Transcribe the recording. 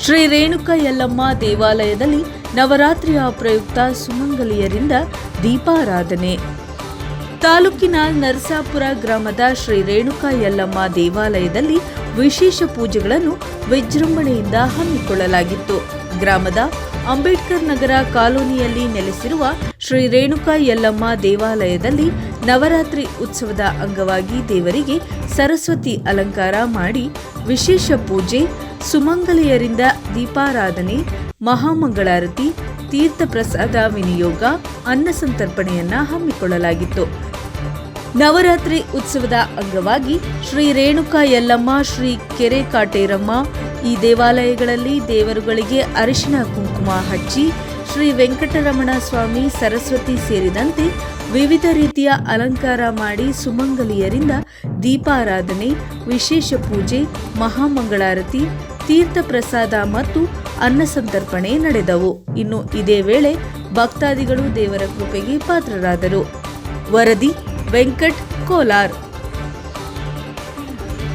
ಶ್ರೀ ರೇಣುಕ ಯಲ್ಲಮ್ಮ ದೇವಾಲಯದಲ್ಲಿ ನವರಾತ್ರಿಯ ಪ್ರಯುಕ್ತ ಸುಮಂಗಲಿಯರಿಂದ ದೀಪಾರಾಧನೆ. ತಾಲೂಕಿನ ನರಸಾಪುರ ಗ್ರಾಮದ ಶ್ರೀ ರೇಣುಕಾ ಯಲ್ಲಮ್ಮ ದೇವಾಲಯದಲ್ಲಿ ವಿಶೇಷ ಪೂಜೆಗಳನ್ನು ವಿಜೃಂಭಣೆಯಿಂದ ಹಮ್ಮಿಕೊಳ್ಳಲಾಗಿತ್ತು. ಗ್ರಾಮದ ಅಂಬೇಡ್ಕರ್ ನಗರ ಕಾಲೋನಿಯಲ್ಲಿ ನೆಲೆಸಿರುವ ಶ್ರೀ ರೇಣುಕಾ ಯಲ್ಲಮ್ಮ ದೇವಾಲಯದಲ್ಲಿ ನವರಾತ್ರಿ ಉತ್ಸವದ ಅಂಗವಾಗಿ ದೇವರಿಗೆ ಸರಸ್ವತಿ ಅಲಂಕಾರ ಮಾಡಿ ವಿಶೇಷ ಪೂಜೆ ಸುಮಂಗಲಿಯರಿಂದ ದೀಪಾರಾಧನೆ, ಮಹಾಮಂಗಳಾರತಿ ತೀರ್ಥ ಪ್ರಸಾದ ವಿನಿಯೋಗ, ಅನ್ನ ಸಂತರ್ಪಣೆಯನ್ನ ಹಮ್ಮಿಕೊಳ್ಳಲಾಗಿತ್ತು. ನವರಾತ್ರಿ ಉತ್ಸವದ ಅಂಗವಾಗಿ ಶ್ರೀ ರೇಣುಕಾ ಯಲ್ಲಮ್ಮ, ಶ್ರೀ ಕೆರೆ ಕಾಟೇರಮ್ಮ ಈ ದೇವಾಲಯಗಳಲ್ಲಿ ದೇವರುಗಳಿಗೆ ಅರಿಶಿನ ಕುಂಕುಮ ಹಚ್ಚಿ ಶ್ರೀ ವೆಂಕಟರಮಣ ಸ್ವಾಮಿ, ಸರಸ್ವತಿ ಸೇರಿದಂತೆ ವಿವಿಧ ರೀತಿಯ ಅಲಂಕಾರ ಮಾಡಿ ಸುಮಂಗಲಿಯರಿಂದ ದೀಪಾರಾಧನೆ, ವಿಶೇಷ ಪೂಜೆ, ಮಹಾಮಂಗಳಾರತಿ ತೀರ್ಥ ಪ್ರಸಾದ ಮತ್ತು ಅನ್ನ ಸಂತರ್ಪಣೆ ನಡೆದವು. ಇನ್ನು ಇದೇ ವೇಳೆ ಭಕ್ತಾದಿಗಳು ದೇವರ ಕೃಪೆಗೆ ಪಾತ್ರರಾದರು. ವರದಿ ವೆಂಕಟ್ ಕೋಲಾರ್.